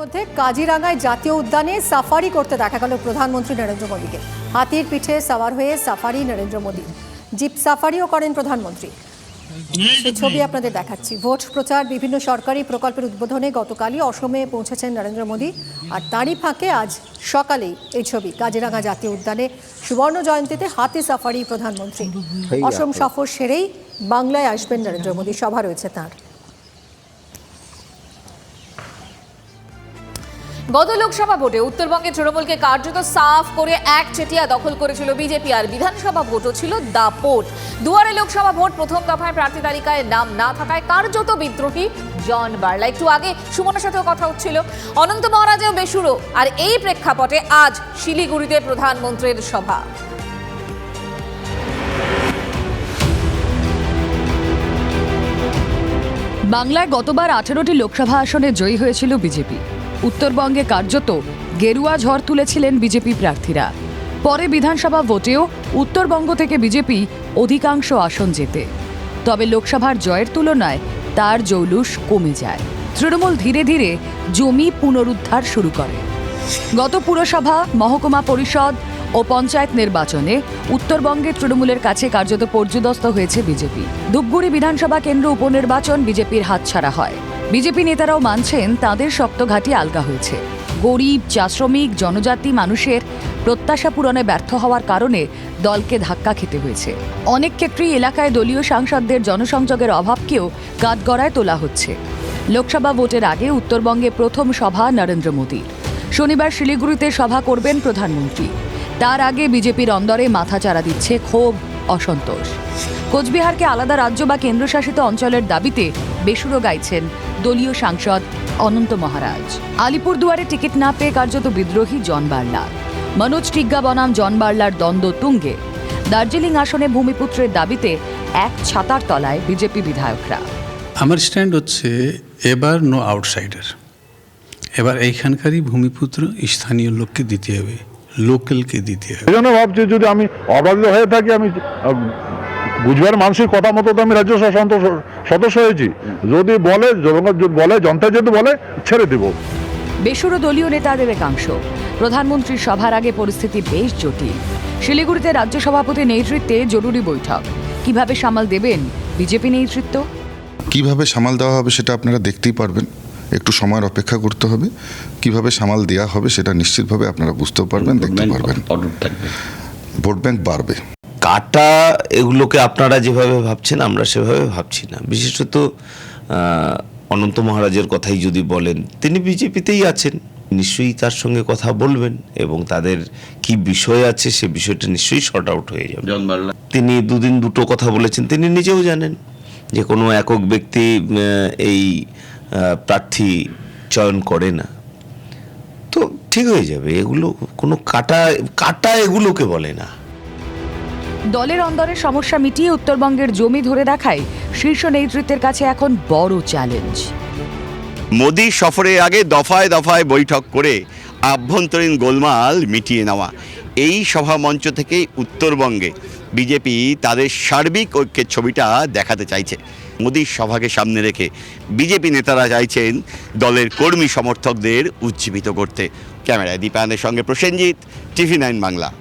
মধ্যে কাজিরাঙ্গায় জাতীয় উদ্যানে সাফারি করতে দেখা গেল প্রধানমন্ত্রী নরেন্দ্র মোদীকে। হাতির পিঠে সাওয়ার হয়ে সাফারি নরেন্দ্র মোদী। জিপ সাফারিও করেন প্রধানমন্ত্রী। ছবি আপনাদের দেখাচ্ছি। ভোট প্রচার বিভিন্ন সরকারি প্রকল্পের উদ্বোধনে গতকালই অসমে পৌঁছেছেন নরেন্দ্র মোদী। আর তারই ফাঁকে আজ সকালেই এই ছবি কাজিরাঙ্গা জাতীয় উদ্যানে সুবর্ণ জয়ন্তীতে হাতি সাফারি প্রধানমন্ত্রী। অসম সফর সেরেই বাংলায় আসবেন নরেন্দ্র মোদী। সভা রয়েছে তাঁর। গত লোকসভা ভোটে উত্তরবঙ্গে তৃণমূলকে কার্যত সাফ করে এক চেটিয়া দখল করেছিল বিজেপি আর বিধানসভা ভোটও ছিল দাপট। দুয়ারে লোকসভা ভোট প্রথম দফায় প্রার্থী তালিকায় নাম না থাকায় কার্যত বিদ্রোহী জন বার্লা। একটু আগে সুমনের সাথেও কথা হচ্ছিল। অনন্ত মহারাজেও বেসুরো। আর এই প্রেক্ষাপটে আজ শিলিগুড়িতে প্রধানমন্ত্রীর সভা। বাংলায় গতবার আঠেরোটি লোকসভা আসনে জয়ী হয়েছিল বিজেপি। উত্তরবঙ্গে কার্যত গেরুয়া ঝড় তুলেছিলেন বিজেপি প্রার্থীরা। পরে বিধানসভা ভোটেও উত্তরবঙ্গ থেকে বিজেপি অধিকাংশ আসন জেতে। তবে লোকসভার জয়ের তুলনায় তার জৌলুস কমে যায়। তৃণমূল ধীরে ধীরে জমি পুনরুদ্ধার শুরু করে। গত পুরসভা, মহকুমা পরিষদ ও পঞ্চায়েত নির্বাচনে উত্তরবঙ্গে তৃণমূলের কাছে কার্যত পর্যুদস্ত হয়েছে বিজেপি। ধূপগুড়ি বিধানসভা কেন্দ্র উপনির্বাচন বিজেপির হাতছাড়া হয়। বিজেপি নেতারাও মানছেন তাদের শক্ত ঘাঁটি আলগা হয়েছে। গরিব চা শ্রমিক জনজাতি মানুষের প্রত্যাশা পূরণে ব্যর্থ হওয়ার কারণে দলকে ধাক্কা খেতে হয়েছে। অনেক ক্ষেত্রেই এলাকায় দলীয় সাংসদদের জনসংযোগের অভাবকেও কাঠগড়ায় তোলা হচ্ছে। লোকসভা ভোটের আগে উত্তরবঙ্গে প্রথম সভা নরেন্দ্র মোদীর। শনিবার শিলিগুড়িতে সভা করবেন প্রধানমন্ত্রী। তার আগে বিজেপির অন্দরে মাথাচাড়া দিচ্ছে ক্ষোভ অসন্তোষ। কোচবিহারকে আলাদা রাজ্য বা কেন্দ্রশাসিত অঞ্চলের দাবিতে বেসুরো গাইছেন দলীয় সাংসদ অনন্ত মহারাজ। আলিপুরদুয়ারে টিকিট না পেয়ে কার্যত বিদ্রোহী জন বার্লার। মনোজ টিগ্গা বনাম জন বার্লার দ্বন্দ্ব তুঙ্গে। দার্জিলিং আসনে ভূমিপুত্রের দাবিতে এক ছাতার তলায় বিজেপি বিধায়করা। আমার স্ট্যান্ড হচ্ছে এবার নো আউটসাইডার। এবার এইখানকারই ভূমিপুত্র স্থানীয় লোককে দিতে হবে। লোকালকে দিতে হবে এই জন্য ভাবছি যদি আমি অবাধ্য হয়ে থাকি আমি গুজবার মানুষের কথা মতো তো আমি রাজ্য সদস্য হয়েছি। যদি বলে বলে জনতা যদি বলে ছেড়ে দেব। বেসুরো দলীয় নেতাদের একাংশ প্রধানমন্ত্রীর সভার আগে পরিস্থিতি বেশ জটিল। শিলিগুড়িতে রাজ্য সভাপতির নেতৃত্বে জরুরি বৈঠক। কীভাবে সামাল দেবেন বিজেপি নেতৃত্ব? কীভাবে সামাল দেওয়া হবে সেটা আপনারা দেখতেই পারবেন। একটু সময়ের অপেক্ষা করতে হবে। কীভাবে সামাল দেওয়া হবে সেটা নিশ্চিতভাবে আপনারা বুঝতেও পারবেন দেখতে পারবেন। ভোট ব্যাংক বাড়বে। কাটা এগুলোকে আপনারা যেভাবে ভাবছেন আমরা সেভাবে ভাবছি না। বিশেষত অনন্ত মহারাজের কথাই যদি বলেন তিনি বিজেপিতেই আছেন। নিশ্চয়ই তার সঙ্গে কথা বলবেন এবং তাদের কি বিষয় আছে সে বিষয়টা নিশ্চয়ই শর্ট আউট হয়ে যাবে। তিনি দুদিন দুটো কথা বলেছেন তিনি নিজেও জানেন যে কোনো একক ব্যক্তি এই প্রার্থী চয়ন করে না। তো ঠিক হয়ে যাবে এগুলো কোনো কাটা কাটা এগুলোকে বলে না। দলের অন্দরের সমস্যা মিটিয়ে উত্তরবঙ্গের জমি ধরে রাখাই শীর্ষ নেতৃত্বের কাছে এখন বড় চ্যালেঞ্জ। মোদি সফরের আগে দফায় দফায় বৈঠক করে আভ্যন্তরীণ গোলমাল মিটিয়ে নেওয়া। এই সভা মঞ্চ থেকেই উত্তরবঙ্গে বিজেপি তাদের সার্বিক ঐক্যের ছবিটা দেখাতে চাইছে। মোদির সভাকে সামনে রেখে বিজেপি নেতারা চাইছেন দলের কর্মী সমর্থকদের উজ্জীবিত করতে। ক্যামেরায় দীপায়নের সঙ্গে প্রসেনজিৎ, টিভি নাইন বাংলা।